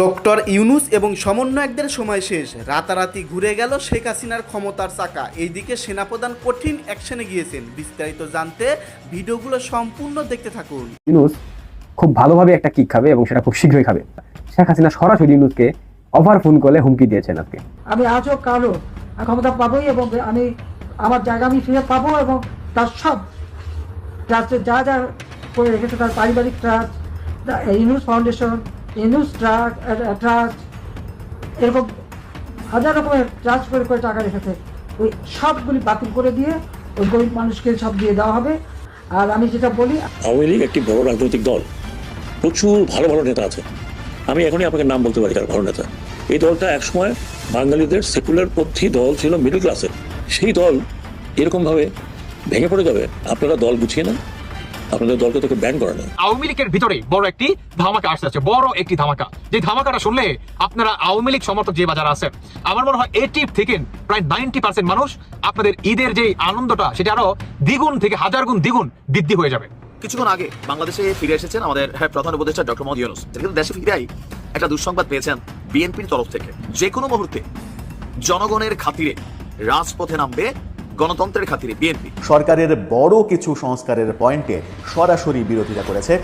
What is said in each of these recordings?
Doctor Yunus এবং সমন্বয়কদের সময় শেষ। রাতারাতি ঘুরে গেল শেখ হাসিনার ক্ষমতার চাকা। এইদিকে সেনাপ্রধান কঠিন অ্যাকশনে গিয়েছেন। বিস্তারিত জানতে ভিডিওগুলো সম্পূর্ণ দেখতে থাকুন। ইউনুস খুব ভালোভাবে একটা কিক খাবে এবং সেটা খুব শীঘ্রই খাবে। শেখ হাসিনা সরাসরি ইউনুসকে অফার ফোন করে হুমকি দিয়েছেন আজকে। আমি আজও কারও ক্ষমতা পাবোই এবং আমি আমার জায়গা আমি ফিরে পাবো এবং তার সব যা যা করে রেখেছে তার পারিবারিক trust Yunus Foundation Yunus Trust এরকম হাজার রকমের ট্রাস্ট করে করে টাকা রেখেছে। ওই সবগুলি বাতিল করে দিয়ে ওই গরিব মানুষকে সব দিয়ে দেওয়া হবে। আর আমি যেটা বলি, আওয়ামী লীগ একটি বড় রাজনৈতিক দল। প্রচুর ভালো ভালো নেতা আছে। আমি এখনই আপনাকে নাম বলতে পারি কার ভালো নেতা। এই দলটা একসময় বাঙালিদের সেকুলার পন্থী দল ছিল মিডল ক্লাসের সেই দল এরকমভাবে ভেঙে পড়ে যাবে। আপনারা দল গুছিয়ে নেন। আপনাদের দলকে তোকে ব্যান করে নেন আওয়ামী লীগের ভিতরে বড় একটি ধামাকা আসতে আছে বড় একটি ধামাকা। যে ধামাকাটা শুনলে আপনারা আওয়ামী লীগ সমর্থক যে বাজার আছেন আমার মনে হয় এইটি থেকে প্রায় নাইনটি পার্সেন্ট মানুষ আপনাদের ঈদের যে আনন্দটা সেটা আরও দ্বিগুণ থেকে হাজার গুণ দ্বিগুণ বৃদ্ধি হয়ে যাবে। কিছুক্ষণ আগে বাংলাদেশে ফিরে এসেছেন আমাদের হ্যাঁ, প্রধান উপদেষ্টা ডক্টর মোহাম্মদ ইউনুস। তিনি কিন্তু দেশে ফিরেই একটা দুঃসংবাদ পেয়েছেন বিএনপির তরফ থেকে। যে কোনো মুহূর্তে জনগণের খাতিরে রাজপথে নামবে গণতন্ত্রের খাতিরে বিএনপি সরকারের বড় কিছু সংস্কারের পয়েন্টে সরাসরি বিরোধিতা করেছে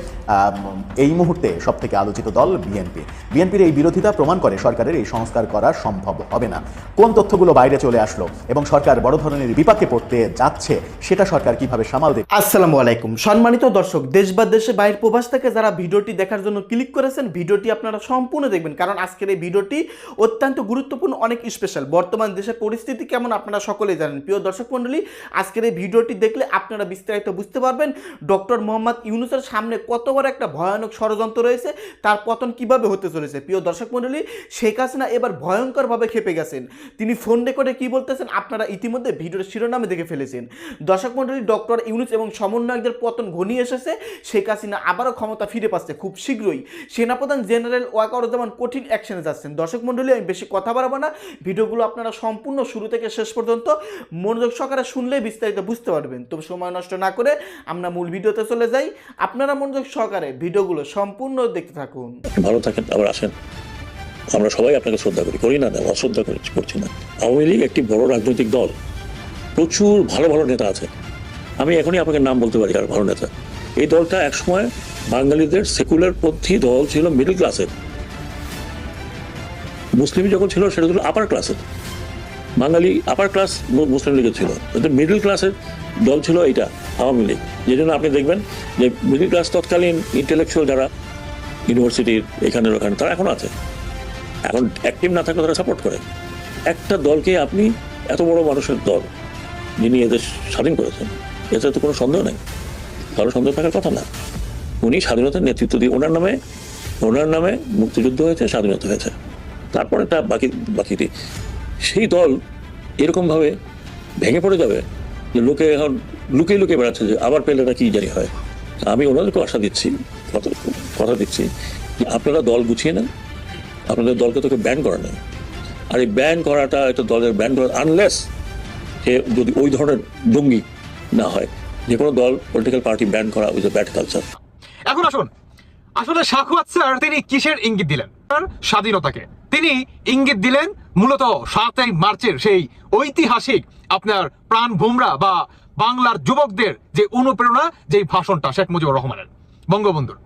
এই মুহূর্তে সব থেকে আলোচিত দল বিএনপি বিএনপির এই বিরোধিতা প্রমাণ করে সরকারের এই সংস্কার করা সম্ভব হবে না। কোন তথ্যগুলো বাইরে চলে আসলো এবং সরকার বড় ধরনের বিপাকে পড়তে যাচ্ছে সেটা সরকার কীভাবে সামাল দেবে? আসসালামু আলাইকুম। সম্মানিত দর্শক দেশ বা দেশে বাইরের প্রবাস থেকে যারা ভিডিওটি দেখার জন্য ক্লিক করেছেন ভিডিওটি আপনারা সম্পূর্ণ দেখবেন। কারণ আজকের এই ভিডিওটি অত্যন্ত গুরুত্বপূর্ণ অনেক স্পেশাল বর্তমান দেশের পরিস্থিতি কেমন আপনারা সকলেই জানেন। প্রিয় দর্শক মণ্ডলী আজকের এই ভিডিওটি দেখলে আপনারা বিস্তারিত বুঝতে পারবেন ডক্টর মোহাম্মদ ইউনুসের সামনে কত বড় একটা ভয়ানক ষড়যন্ত্র রয়েছে, তার পতন কীভাবে হতে চলেছে। প্রিয় দর্শক মণ্ডলী শেখ হাসিনা এবার ভয়ঙ্করভাবে খেপে গেছেন। তিনি ফোন রেকর্ডে কি বলতেছেন আপনারা ইতিমধ্যে ভিডিওর শিরোনামে দেখে ফেলেছেন। দর্শক মণ্ডলী ডক্টর ইউনুস এবং সমন্বয়কদের পতন ঘনিয়ে এসেছে, শেখ হাসিনা আবারও ক্ষমতা ফিরে পাচ্ছে খুব শীঘ্রই। সেনাপ্রধান জেনারেল ওয়াকারুজ্জামান কঠিন অ্যাকশনে যাচ্ছেন। দর্শক মণ্ডলী আমি বেশি কথা বাড়াবো না। ভিডিওগুলো আপনারা সম্পূর্ণ শুরু থেকে শেষ পর্যন্ত মনোযোগ সহকারে শুনলে বিস্তারিত বুঝতে পারবেন। তবে সময় নষ্ট না করে আমরা মূল ভিডিওতে চলে যাই। আপনারা মনোযোগ সহকারে ভিডিওগুলো সম্পূর্ণ দেখতে থাকুন। ভালো থাকেন, আবার আসেন। আমরা সবাই আপনাকে শ্রদ্ধা করি। করি না অশ্রদ্ধা করি, করছি না। আওয়ামী লীগ একটি বড় রাজনৈতিক দল। প্রচুর ভালো ভালো নেতা আছে। আমি এখনই আপনাকে নাম বলতে পারি, আর ভালো নেতা। এই দলটা একসময় বাঙালিদের সেকুলার পন্থী দল ছিল, মিডল ক্লাসের। মুসলিম যখন ছিল, সেটা ছিল আপার ক্লাসের বাঙালি আপার ক্লাস মুসলিম লীগের ছিল। মিডল ক্লাসের দল ছিল এইটা, আওয়ামী লীগ। যে জন্য আপনি দেখবেন যে মিডল ক্লাস তৎকালীন ইন্টেলেকচুয়াল যারা ইউনিভার্সিটির এখানের ওখানে, তারা এখন আছে। এখন অ্যাক্টিভ না থাকলে তারা সাপোর্ট করে। একটা দলকে আপনি এত বড় মানুষের দল, যিনি এদের স্বাধীন করেছেন, এতে তো কোনো সন্দেহ নেই। কারও সন্দেহ থাকার কথা না। উনি স্বাধীনতার নেতৃত্ব দিয়ে ওনার নামে ওনার নামে মুক্তিযুদ্ধ হয়েছে, স্বাধীনতা হয়েছে। তারপরে একটা বাকি, বাকিটি। সেই দল এরকমভাবে ভেঙে পড়ে যাবে? যে লোকে এখন লুকিয়ে লুকিয়ে বেড়াচ্ছে যে আবার পেলে না কি জানি হয়। আমি ওনাদেরকে আশা দিচ্ছি, কথা দিচ্ছি যে আপনারা দল গুছিয়ে নেন, আপনাদের দলকে তোকে ব্যান করা নেই। আর এই ব্যান করাটা একটা দলের ব্যান করা আনলেস সে যদি ওই ধরনের জঙ্গি না হয়, যে কোনো দল পলিটিক্যাল পার্টি ব্যান করা উইজ এ ব্যাড কালচার এখন আসুন। আসলে সাখুয়াত স্যার, তিনি কিসের ইঙ্গিত দিলেন? স্বাধীনতাকে। তিনি ইঙ্গিত দিলেন মূলত সাতই মার্চের সেই ঐতিহাসিক আপনার প্রাণ ভোমরা বা বাংলার যুবকদের যে অনুপ্রেরণা যে ভাষণটা শেখ মুজিবুর রহমানের। বঙ্গবন্ধুর।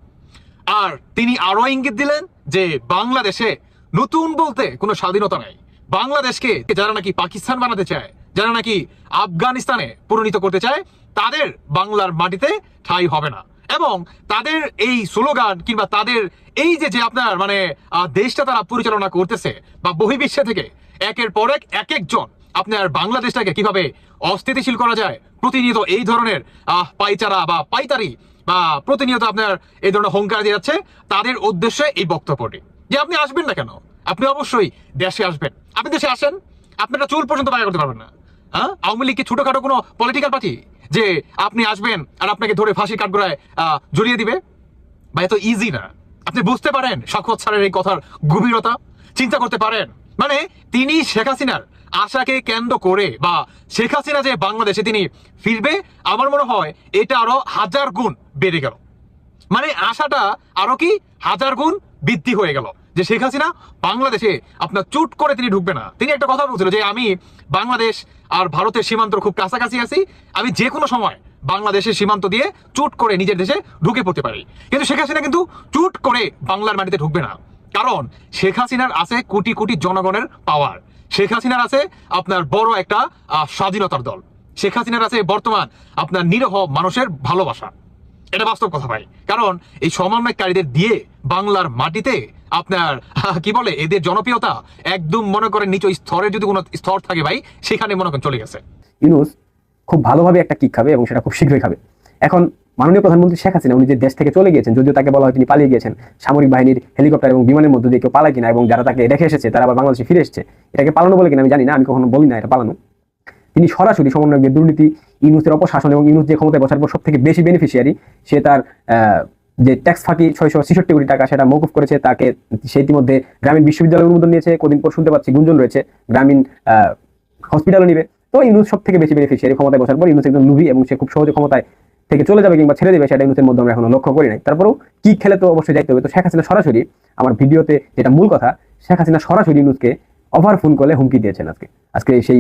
আর তিনি আরও ইঙ্গিত দিলেন যে বাংলাদেশে নতুন বলতে কোনো স্বাধীনতা নাই। বাংলাদেশকে যারা নাকি পাকিস্তান বানাতে চায়, যারা নাকি আফগানিস্তানে পরিণত করতে চায়, তাদের বাংলার মাটিতে ঠাঁই হবে না। এবং তাদের এই স্লোগান কিংবা তাদের এই যে যে আপনার মানে দেশটা তারা পরিচালনা করতেছে বা বহির্বিশ্বে থেকে একের পর এক এক একজন আপনার বাংলাদেশটাকে কীভাবে অস্থিতিশীল করা যায় প্রতিনিয়ত এই ধরনের আহ, পাইচারা বা পাইতারি বা প্রতিনিয়ত আপনার এই ধরনের হংকার দিয়ে যাচ্ছে তাদের উদ্দেশ্যে এই বক্তব্যটি। যে আপনি আসবেন না কেন? আপনি অবশ্যই দেশে আসবেন। আপনি দেশে আসেন আপনারা চুল পর্যন্ত বায়া করতে পারবেন না। হ্যাঁ? আওয়ামী লীগ কি ছোটখাটো কোনো পলিটিক্যাল পার্টি যে আপনি আসবেন আর আপনাকে ধরে ফাঁসি কাঠগড়ায় আহ, জড়িয়ে দিবে। বা এত ইজি না। আপনি বুঝতে পারেন সাক্ষত স্যারের এই কথার গভীরতা। চিন্তা করতে পারেন। মানে তিনি শেখ হাসিনার আশাকে কেন্দ্র করে বা শেখ হাসিনা যে বাংলাদেশে তিনি ফিরবে আমার মনে হয় এটা আরও হাজার গুণ বেড়ে গেল। মানে আশাটা আরও কি? হাজার গুণ বৃদ্ধি হয়ে গেল। যে শেখ হাসিনা বাংলাদেশে আপনার চুট করে তিনি ঢুকবে না। তিনি একটা কথা বলছিল যে আমি বাংলাদেশ আর ভারতের সীমান্তর খুব কাছাকাছি আছি, আমি যে কোনো সময় বাংলাদেশের সীমান্ত দিয়ে চুট করে নিজের দেশে ঢুকে পড়তে পারি। কিন্তু শেখ হাসিনা কিন্তু চুট করে বাংলার মাটিতে ঢুকবে না। কারণ শেখ হাসিনার আছে কোটি কোটি জনগণের পাওয়ার শেখ হাসিনার আছে আপনার বড় একটা স্বাধীনতার দল। শেখ হাসিনার আছে বর্তমান আপনার নিরহ মানুষের ভালোবাসা। এটা বাস্তব কথা ভাই। কারণ এই সমন্বয়কারীদের দিয়ে বাংলার মাটিতে আপনার, কি বলে, এদের জনপ্রিয়তা একদম মনে করেন নিচ স্তরের যদি কোনো স্তর থাকে ভাই, সেখানে মনে করেন চলে গেছে। ইউনুস খুব ভালোভাবে একটা কিক খাবে এবং সেটা খুব শীঘ্রই খাবে। এখন মাননীয় প্রধানমন্ত্রী শেখ হাসিনা, উনি যে দেশ থেকে চলে গিয়েছেন, যদিও তাকে বলা হয় তিনি পালিয়ে গিয়েছেন, সামরিক বাহিনীর হেলিকপ্টার এবং বিমানের মধ্যে দিয়ে কেউ পালায় কিনা এবং যারা তাকে রেখে এসেছে, তারা আবার বাংলাদেশে ফিরে এসেছে, এটাকে পালানো বলে কিনা আমি জানি না, আমি কখনো বলি না এটা পালানো। তিনি সরাসরি সমন্বয়কদের দুর্নীতি, ইউনুসের অপশাসন এবং ইউনুস যে ক্ষমতায় বসার পর সব থেকে বেশি বেনিফিশিয়ারি সে তার যে ট্যাক্স ফাঁকি ছয়শো ছেষট্টি কোটি টাকা সেটা মৌকুফ করেছে, তাকে সে ইতিমধ্যে গ্রামীণ বিশ্ববিদ্যালয় অনুমোদন নিয়েছে। কদিন পর শুনতে পাচ্ছি গুঞ্জন রয়েছে, গ্রামীণ হসপিটালও নিবে। তো ইউনুস সব থেকে বেশি বেনিফিশিয়ারি ক্ষমতায় বসার পর ইউনুস একজন লুভি এবং সে খুব সহজে ক্ষমতায় থেকে চলে যাবে কিংবা ছেড়ে দেবে, সেটা ইউনুসের মধ্যে আমরা এখনও লক্ষ্য করি নাই। তারপরেও কি খেলে তো অবশ্যই যাইতে হবে। তো শেখ হাসিনা সরাসরি, আমার ভিডিওতে যেটা মূল কথা, শেখ হাসিনা সরাসরি ইউনুসকে ওভার ফোন কলে হুমকি দিয়েছেন আজকে। আজকে সেই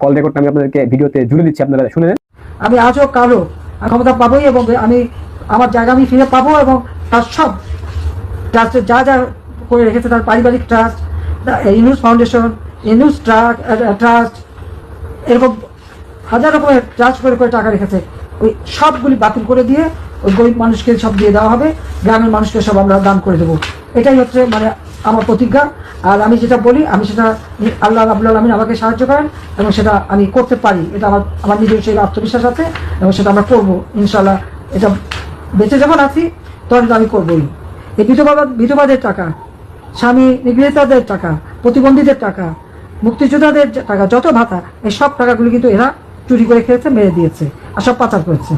কল রেকর্ডটা আমি আপনাদেরকে ভিডিওতে জুড়ে দিচ্ছি, আপনারা শুনে নেন। আমি আজও আমি ক্ষমতা পাবোই এবং আমি আমার জায়গা আমি ফিরে পাবো এবং তার সব ট্রাস্টের যা যা করে রেখেছে, তার পারিবারিক trust Yunus Foundation Yunus Trust এরকম হাজার রকমের ট্রাস্ট করে করে টাকা রেখেছে। ওই সবগুলি বাতিল করে দিয়ে ওই গরিব মানুষকে সব দিয়ে দেওয়া হবে, গ্রামের মানুষকে সব আমরা দান করে দেবো। এটাই হচ্ছে মানে আমার প্রতিজ্ঞা। আর আমি যেটা বলি, আমি সেটা আল্লাহ রাবুল আলমিন আমাকে সাহায্য করেন এবং সেটা আমি করতে পারি। এটা আমার আমার নিজের সেই আত্মবিশ্বাস আছে এবং সেটা আমরা করব। ইনশাল্লাহ এটা বেঁচে যখন আছি, তখন আমি করবোই। এই বিধবা বিধবাদের টাকা, স্বামী নিগৃহীতাদের টাকা, প্রতিবন্ধীদের টাকা, মুক্তিযোদ্ধাদের টাকা, যত ভাতা, এই সব টাকাগুলো কিন্তু এরা চুরি করে খেয়েছে, মেরে দিয়েছে আর সব পাচার করেছে।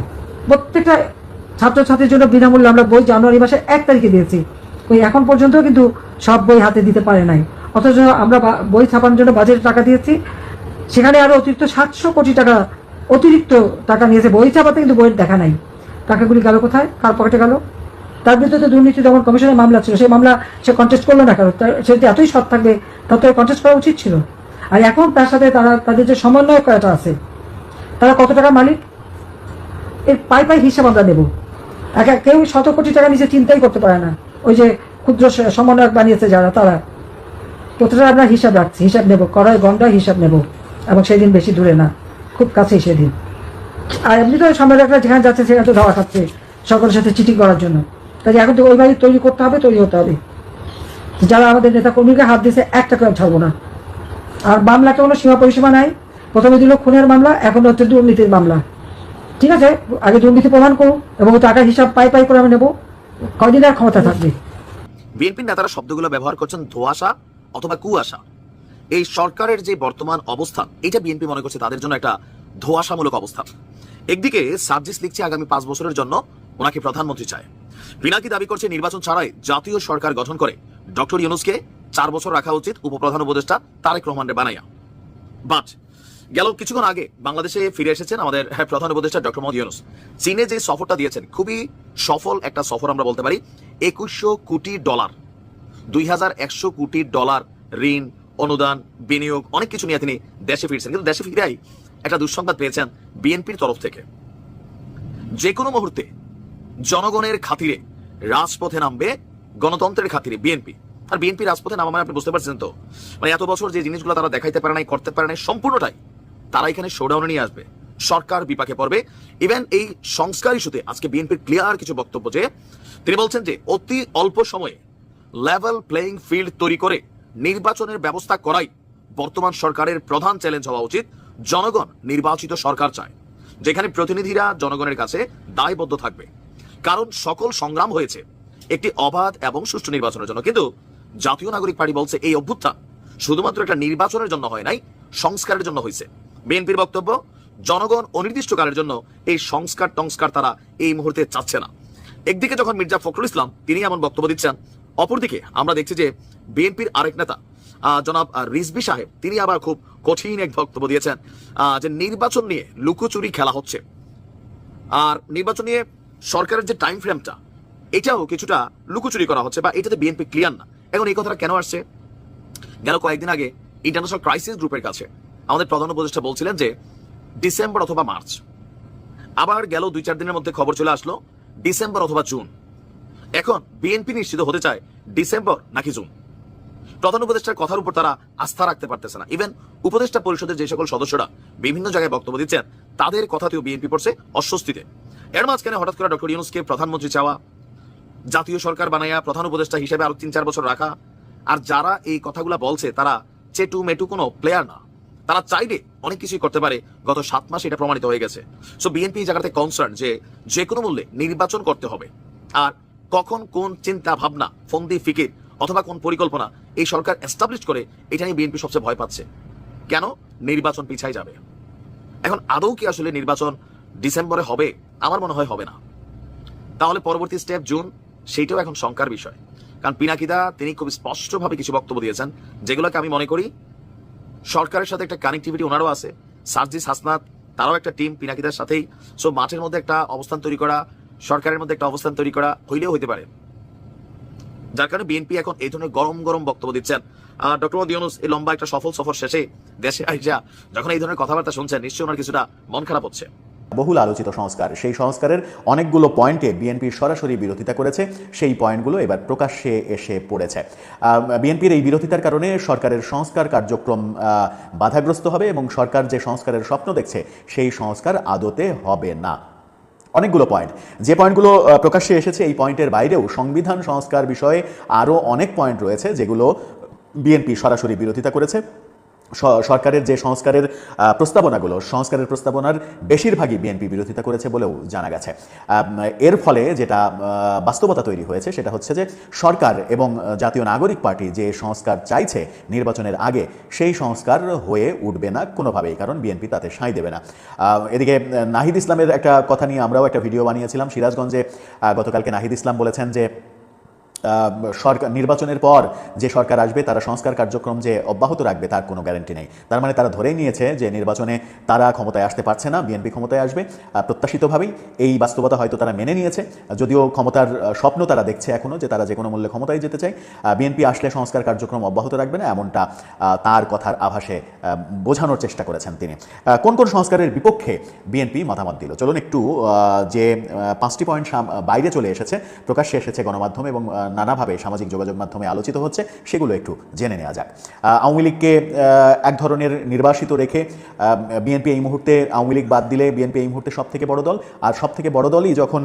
প্রত্যেকটা ছাত্রছাত্রীর জন্য বিনামূল্যে আমরা বই জানুয়ারি মাসের এক তারিখে দিয়েছি। ওই এখন পর্যন্ত কিন্তু সব বই হাতে দিতে পারে নাই। অথচ আমরা বই ছাপানোর জন্য বাজেটে টাকা দিয়েছি। সেখানে আরও অতিরিক্ত সাতশো কোটি টাকা অতিরিক্ত টাকা নিয়েছে। বই ছাপাতে কিন্তু বইয়ের দেখা নাই। টাকাগুলি গেল কোথায়? কার পকেটে গেল? তার বিরুদ্ধে দুর্নীতি দমন কমিশনের মামলা ছিল। সেই মামলা সে কন্টেস্ট করল না তার- সে যদি এতই সৎ থাকবে তার তো কন্টেস্ট করা উচিত ছিল। আর এখন তার সাথে তারা, তাদের যে সমন্বয় করাটা আছে, তারা কত টাকা মালিক? এর পাই পাই হিসাব আমরা নেব। একা কেউ শত কোটি টাকা নিচে চিন্তাই করতে পারে না। ওই যে ক্ষুদ্র সমন্বয়ক বানিয়েছে যারা, তারা। কতটা আমরা হিসাব রাখছি, হিসাব নেব কড়াই গন্ডা হিসাব নেব। এবং সেদিন বেশি দূরে না, খুব কাছেই সেদিন। আর এমনি তো সম্মেলকরা যেখানে যাচ্ছে সেখানে তো ধাওয়া খাচ্ছে সকলের সাথে চিটিং করার জন্য। তাই এখন তো ওই বাড়ি তৈরি করতে হবে, তৈরি হতে হবে। যারা আমাদের নেতা কর্মীকে হাত দিয়েছে, একটা করে ছাড়বো না। আর মামলাতে কোনো সীমা পরিসীমা নাই। প্রথমে দিল খুনের মামলা, এখন হচ্ছে দুর্নীতির মামলা। ঠিক আছে? আগে দুর্নীতি প্রমাণ করুন, এবং টাকার হিসাব পাই পাই করে আমি নেব। কয়দিন আর ক্ষমতা থাকবে? বিএনপির নেতারা শব্দগুলো ব্যবহার করছেন ধোয়াশা অথবা কুয়াশা। এই সরকারের যে বর্তমান অবস্থান এটা বিএনপি মনে করছে তাদের জন্য একটা ধোয়াশামূলক অবস্থান একদিকে সার্জিস লিখছে আগামী পাঁচ বছরের জন্য ওনাকে প্রধানমন্ত্রী চায়। পিনাকি দাবি করছে নির্বাচন ছাড়াই জাতীয় সরকার গঠন করে? ডক্টর ইউনুসকে চার বছর রাখা উচিত উপপ্রধান উপদেষ্টা তারেক রহমানের বানাইয়া। বাট গেল কিছুক্ষণ আগে বাংলাদেশে ফিরে এসেছেন আমাদের প্রধান উপদেষ্টা ডক্টর মোহাম্মদ ইউনুস। চীনে যে সফরটা দিয়েছেন, খুবই সফল একটা সফর আমরা বলতে পারি, একুশশো কোটি ডলার, দুই হাজার একশো কোটি ডলার ঋণ, অনুদান, বিনিয়োগ, অনেক কিছু নিয়ে তিনি দেশে ফিরছেন। কিন্তু দেশে ফিরাই একটা দুঃসংবাদ পেয়েছেন বিএনপির তরফ থেকে। যে কোনো মুহূর্তে জনগণের খাতিরে রাজপথে নামবে গণতন্ত্রের খাতিরে বিএনপি। আর বিএনপি রাজপথে নামা মানে আপনি বুঝতে পারছেন তো? মানে এত বছর যে জিনিসগুলো তারা দেখাইতে পারে নাই, করতে পারে নাই, সম্পূর্ণটাই তারা এখানে শোডাউনে নিয়ে আসবে। সরকার বিপাকে পড়বে। ইভেন এই সংস্কার ইস্যুতে আজকে বিএনপির ক্লিয়ার কিছু বক্তব্য যে, তিনি বলছেন যে অতি অল্প সময়ে লেভেল প্লেইং ফিল্ড তৈরি করে নির্বাচনের ব্যবস্থা করাই বর্তমান সরকারের প্রধান চ্যালেঞ্জ হওয়া উচিত। জনগণ নির্বাচিত সরকার চায়, যেখানে প্রতিনিধিরা জনগণের কাছে দায়বদ্ধ থাকবে। কারণ সকল সংগ্রাম হয়েছে, একটি অবাধ এবং সুষ্ঠু নির্বাচনের জন্য। কিন্তু জাতীয় নাগরিক পার্টি বলছে এই অভ্যুত্থান শুধুমাত্র একটা নির্বাচনের জন্য হয় নাই, সংস্কারের জন্য হয়েছে। বিএনপির বক্তব্য, জনগণ অনির্দিষ্টকালের জন্য এই সংস্কার টংস্কার তারা এই মুহূর্তে চাচ্ছে না। একদিকে যখন মির্জা ফখরুল ইসলাম, তিনি এমন বক্তব্য দিচ্ছেন, অপরদিকে আমরা দেখছি যে বিএনপির আরেক নেতা জনাব রিজভি সাহেব, তিনি আবার খুব কঠিন এক বক্তব্য দিয়েছেন যে নির্বাচন নিয়ে লুকোচুরি খেলা হচ্ছে। আর নির্বাচন নিয়ে সরকারের যে টাইম ফ্রেমটা এটাও কিছুটা লুকোচুরি করা হচ্ছে, বা এটাতে বিএনপি ক্লিয়ার না। এখন এই কথাটা কেন আসছে? গেল কয়েকদিন আগে ইন্টারন্যাশনাল ক্রাইসিস গ্রুপের কাছে আমাদের প্রধান উপদেষ্টা বলছিলেন যে ডিসেম্বর অথবা মার্চ আবার গেল দুই চার দিনের মধ্যে খবর চলে আসলো ডিসেম্বর অথবা জুন এখন বিএনপি নিশ্চিত হতে চায় ডিসেম্বর নাকি জুন প্রধান উপদেষ্টার কথার উপর তারা আস্থা রাখতে পারতেছে না। ইভেন উপদেষ্টা পরিষদের যে সকল সদস্যরা বিভিন্ন জায়গায় বক্তব্য দিচ্ছেন, তাদের কথাতেও বিএনপি পড়ছে অস্বস্তিতে। এর মাঝখানে হঠাৎ করে ডক্টর ইউনুসকে প্রধানমন্ত্রী চাওয়া, জাতীয় সরকার বানাইয়া প্রধান উপদেষ্টা হিসেবে আরও তিন চার বছর রাখা, আর যারা এই কথাগুলা বলছে, তারা চেটু মেটু কোনো প্লেয়ার না। তারা চাইলে অনেক কিছুই করতে পারে, গত সাত মাসে এটা প্রমাণিত হয়ে গেছে। সো বিএনপি এই জায়গাতে কনসার্ন যে যে কোনো মূল্যে নির্বাচন করতে হবে। আর কখন কোন চিন্তা ভাবনা, ফন্দি, ফিকির, অথবা কোন পরিকল্পনা এই সরকার এস্টাবলিশ করে এটা নিয়ে বিএনপি সবচেয়ে ভয় পাচ্ছে। কেন? নির্বাচন পিছাই যাবে। এখন আদৌ কি আসলে নির্বাচন ডিসেম্বরে হবে? আমার মনে হয় হবে না। তাহলে পরবর্তী স্টেপ জুন, সেইটাও এখন শঙ্কার বিষয়। কারণ পিনাকিদা, তিনি খুব স্পষ্টভাবে কিছু বক্তব্য দিয়েছেন, যেগুলোকে আমি মনে করি সরকারের সাথে একটা কানেক্টিভিটি ওনারও আছে। সার্জিস হাসনাত, তারাও একটা টিম পিনাকিদার সাথেই। সো মাঠের মধ্যে একটা অবস্থান তৈরি করা, সরকারের মধ্যে একটা অবস্থান তৈরি করা হইলেও হইতে পারে। যার কারণে বিএনপি এখন এই ধরনের গরম গরম বক্তব্য দিচ্ছেন। ডক্টর ইউনুস এই লম্বা একটা সফল সফর শেষে দেশে আইসা যখন এই ধরনের কথাবার্তা শুনছেন, নিশ্চয়ই ওনার কিছুটা মন খারাপ হচ্ছে। বহুল আলোচিত সংস্কার। সেই সংস্কারের অনেকগুলো পয়েন্টে বিএনপি সরাসরি বিরোধিতা করেছে। সেই পয়েন্টগুলো এবার প্রকাশ্যে এসে পড়েছে। বিএনপির এই বিরোধিতার কারণে সরকারের সংস্কার কার্যক্রম বাধাগ্রস্ত হবে এবং সরকার যে সংস্কারের স্বপ্ন দেখছে, সেই সংস্কার আদতে হবে না। অনেকগুলো পয়েন্ট যে পয়েন্টগুলো প্রকাশ্যে এসেছে, এই পয়েন্টের বাইরেও সংবিধান সংস্কার বিষয়ে আরও অনেক পয়েন্ট রয়েছে যেগুলো বিএনপি সরাসরি বিরোধিতা করেছে। সরকারের যে সংস্কারের প্রস্তাবনাগুলো, সংস্কারের প্রস্তাবনার বেশিরভাগই বিএনপি বিরোধিতা করেছে বলেও জানা গেছে। এর ফলে যেটা বাস্তবতা তৈরি হয়েছে সেটা হচ্ছে যে সরকার এবং জাতীয় নাগরিক পার্টি যে সংস্কার চাইছে নির্বাচনের আগে, সেই সংস্কার হয়ে উঠবে না কোনোভাবেই, কারণ বিএনপি তাতে সাঁই দেবে না। এদিকে নাহিদ ইসলামের একটা কথা নিয়ে আমরাও একটা ভিডিও বানিয়েছিলাম সিরাজগঞ্জে। গতকালকে নাহিদ ইসলাম বলেছেন যে সরকার, নির্বাচনের পর যে সরকার আসবে, তারা সংস্কার কার্যক্রম যে অব্যাহত রাখবে, তার কোনো গ্যারান্টি নেই। তার মানে তারা ধরেই নিয়েছে যে নির্বাচনে তারা ক্ষমতায় আসতে পারছে না, বিএনপি ক্ষমতায় আসবে। প্রত্যাশিতভাবেই এই বাস্তবতা হয়তো তারা মেনে নিয়েছে। যদিও ক্ষমতার স্বপ্ন তারা দেখছে এখনও যে তারা যে কোনো মূল্যে ক্ষমতায় যেতে চায়। বিএনপি আসলে সংস্কার কার্যক্রম অব্যাহত রাখবে না, এমনটা তার কথার আভাসে বোঝানোর চেষ্টা করেছেন তিনি। কোন কোন সংস্কারের বিপক্ষে বিএনপি মতামত দিল? চলুন একটু যে পাঁচটি পয়েন্ট বাইরে চলে এসেছে, প্রকাশ্যে এসেছে গণমাধ্যম এবং নানাভাবে সামাজিক যোগাযোগ মাধ্যমে আলোচিত হচ্ছে, সেগুলো একটু জেনে নেওয়া যাক। আওয়ামী লীগকে এক ধরনের নির্বাসিত রেখে বিএনপি এই মুহূর্তে আওয়ামী লীগ বাদ দিলে বিএনপি এই মুহূর্তে সব থেকে বড় দল। আর সব থেকে বড় দলই যখন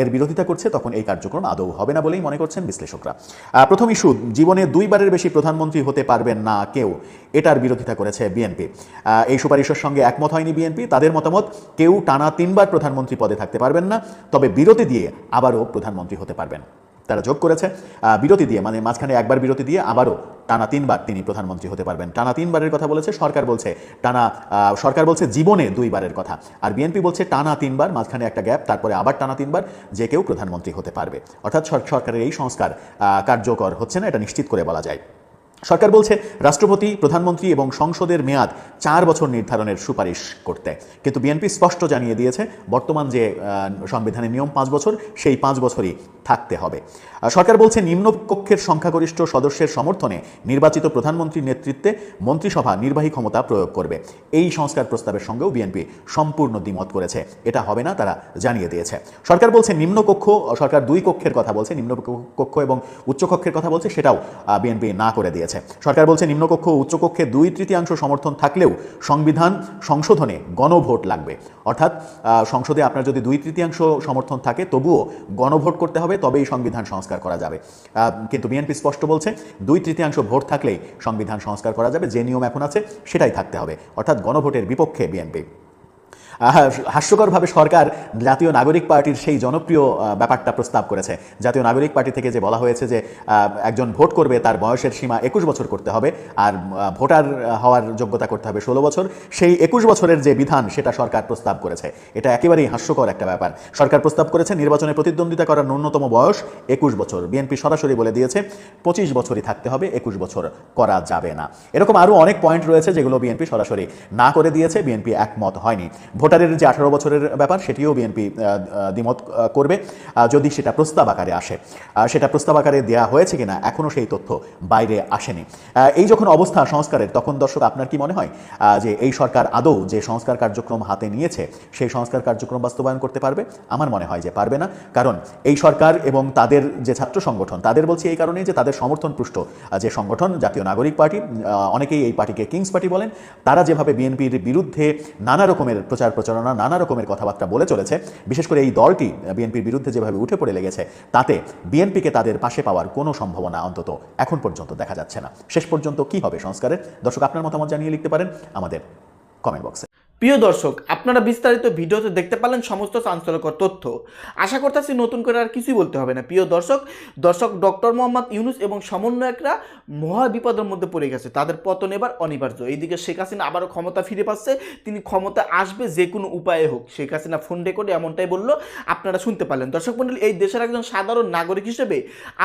এর বিরোধিতা করছে, তখন এই কার্যক্রম আদৌ হবে না বলেই মনে করছেন বিশ্লেষকরা। প্রথম ইস্যু, জীবনে দুইবারের বেশি প্রধানমন্ত্রী হতে পারবেন না কেউ। এটার বিরোধিতা করেছে বিএনপি। এই সুপারিশের সঙ্গে একমত হয়নি বিএনপি। তাদের মতামত, কেউ টানা তিনবার প্রধানমন্ত্রী পদে থাকতে পারবেন না। তবে বিরতি দিয়ে আবারও প্রধানমন্ত্রী হতে পারবেন। তারা যোগ করেছে। বিরতি দিয়ে মানে মাঝখানে একবার বিরতি দিয়ে আবারও টানা তিনবার তিনি প্রধানমন্ত্রী হতে পারবেন। টানা তিনবারের কথা বলেছে, সরকার বলছে, টানা সরকার বলছে জীবনে দুইবারের কথা। আর বিএনপি বলছে টানা তিনবার, মাঝখানে একটা গ্যাপ, তারপরে আবার টানা তিনবার, যে কেউ প্রধানমন্ত্রী হতে পারবে। অর্থাৎ সরকারের এই সংস্কার কার্যকর হচ্ছে না, এটা নিশ্চিত করে বলা যায়। সরকার বলছে, রাষ্ট্রপতি, প্রধানমন্ত্রী এবং সংসদের মেয়াদ চার বছর নির্ধারণের সুপারিশ করতে। কিন্তু বিএনপি স্পষ্ট জানিয়ে দিয়েছে, বর্তমান যে সংবিধানের নিয়ম পাঁচ বছর, সেই পাঁচ বছরই থাকতে হবে। সরকার বলছে, নিম্নকক্ষের সংখ্যাগরিষ্ঠ সদস্যের সমর্থনে নির্বাচিত প্রধানমন্ত্রীর নেতৃত্বে মন্ত্রিসভা নির্বাহী ক্ষমতা প্রয়োগ করবে। এই সংস্কার প্রস্তাবের সঙ্গেও বিএনপি সম্পূর্ণ দ্বিমত করেছে। এটা হবে না, তারা জানিয়ে দিয়েছে। সরকার বলছে, নিম্নকক্ষ, সরকার দুই কক্ষের কথা বলছে নিম্ন কক্ষ এবং উচ্চকক্ষের কথা বলছে, সেটাও বিএনপি না করে দিয়েছে। সরকার বলছে, নিম্নকক্ষ ও উচ্চকক্ষে দুই তৃতীয়াংশ সমর্থন থাকলেও সংবিধান সংশোধনে গণভোট লাগবে। অর্থাৎ সংসদে আপনার যদি দুই তৃতীয়াংশ সমর্থন থাকে, তবুও গণভোট করতে হবে, তবেই সংবিধান সংস্কার করা যাবে। কিন্তু বিএনপি স্পষ্ট বলছে, দুই তৃতীয়াংশ ভোট থাকলেই সংবিধান সংস্কার করা যাবে, যে নিয়ম এখন আছে, সেটাই থাকতে হবে। অর্থাৎ গণভোটের বিপক্ষে বিএনপি। হাস্যকরভাবে সরকার জাতীয় নাগরিক পার্টির সেই জনপ্রিয় ব্যাপারটা প্রস্তাব করেছে। জাতীয় নাগরিক পার্টি থেকে যে বলা হয়েছে যে একজন ভোট করবে তার বয়সের সীমা একুশ বছর করতে হবে আর ভোটার হওয়ার যোগ্যতা করতে হবে ষোলো বছর। সেই একুশ বছরের যে বিধান সেটা সরকার প্রস্তাব করেছে। এটা একেবারেই হাস্যকর একটা ব্যাপার। সরকার প্রস্তাব করেছে নির্বাচনে প্রতিদ্বন্দ্বিতা করার ন্যূনতম বয়স একুশ বছর। বিএনপি সরাসরি বলে দিয়েছে, পঁচিশ বছরই থাকতে হবে, একুশ বছর করা যাবে না। এরকম আরও অনেক পয়েন্ট রয়েছে যেগুলো বিএনপি সরাসরি না করে দিয়েছে। বিএনপি একমত হয়নি। ভোটারের যে আঠারো বছরের ব্যাপার, সেটিও বিএনপি দ্বিমত করবে। যদি সেটা প্রস্তাব আকারে আসে সেটা প্রস্তাব আকারে দেওয়া হয়েছে কিনা এখনও সেই তথ্য বাইরে আসেনি। এই যখন অবস্থা সংস্কারের, তখন দর্শক, আপনার কি মনে হয় যে এই সরকার আদৌ যে সংস্কার কার্যক্রম হাতে নিয়েছে, সেই সংস্কার কার্যক্রম বাস্তবায়ন করতে পারবে? আমার মনে হয় যে পারবে না। কারণ এই সরকার এবং তাদের যে ছাত্র সংগঠন, তাদের বলছি এই কারণেই যে তাদের সমর্থন পুষ্ট যে সংগঠন, জাতীয় নাগরিক পার্টি অনেকেই এই পার্টিকে কিংস পার্টি বলেন, তারা যেভাবে বিএনপির বিরুদ্ধে নানা রকমের প্রচার প্রচারণা নানা রকমের কথাবার্তা বলে চলেছে। বিশেষ করে এই দলটি বিএনপির বিরুদ্ধে যেভাবে উঠে পড়ে লেগেছে, তাতে বিএনপিকে তাদের পাশে পাওয়ার কোনো সম্ভাবনা অন্তত এখন পর্যন্ত দেখা যাচ্ছে না। শেষ পর্যন্ত কি হবে সংস্কারের? দর্শক, আপনার মতামত জানিয়ে লিখতে পারেন আমাদের কমেন্ট বক্সে প্রিয় দর্শক, আপনারা বিস্তারিত ভিডিওতে দেখতে পারলেন সমস্ত চাঞ্চল্যকর তথ্য। আশা করতেছি নতুন করে আর কিছুই বলতে হবে না। প্রিয় দর্শক দর্শক ডক্টর মোহাম্মদ ইউনুস এবং সমন্বয়করা মহা বিপদের মধ্যে পড়ে গেছে। তাদের পতন এবার অনিবার্য। এইদিকে শেখ হাসিনা আবারও ক্ষমতা ফিরে পাচ্ছে। তিনি ক্ষমতা আসবে যে কোনো উপায়ে হোক। শেখ হাসিনা ফোন রেকর্ডে এমনটাই বলল, আপনারা শুনতে পারলেন। দর্শক মন্ডলী এই দেশের একজন সাধারণ নাগরিক হিসেবে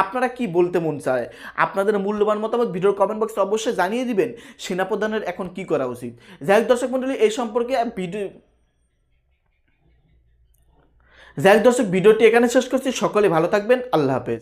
আপনারা কি বলতে মন চায়? আপনাদের মূল্যবান মতামত ভিডিওর কমেন্ট বক্সে অবশ্যই জানিয়ে দিবেন। সেনাপ্রধানের এখন কি করা উচিত? যাই হোক দর্শক মন্ডলী এই সম্পর্কে ভিডিও যাই দর্শক ভিডিওটি এখানে শেষ করছি। সকলে ভালো থাকবেন। আল্লাহ হাফেজ।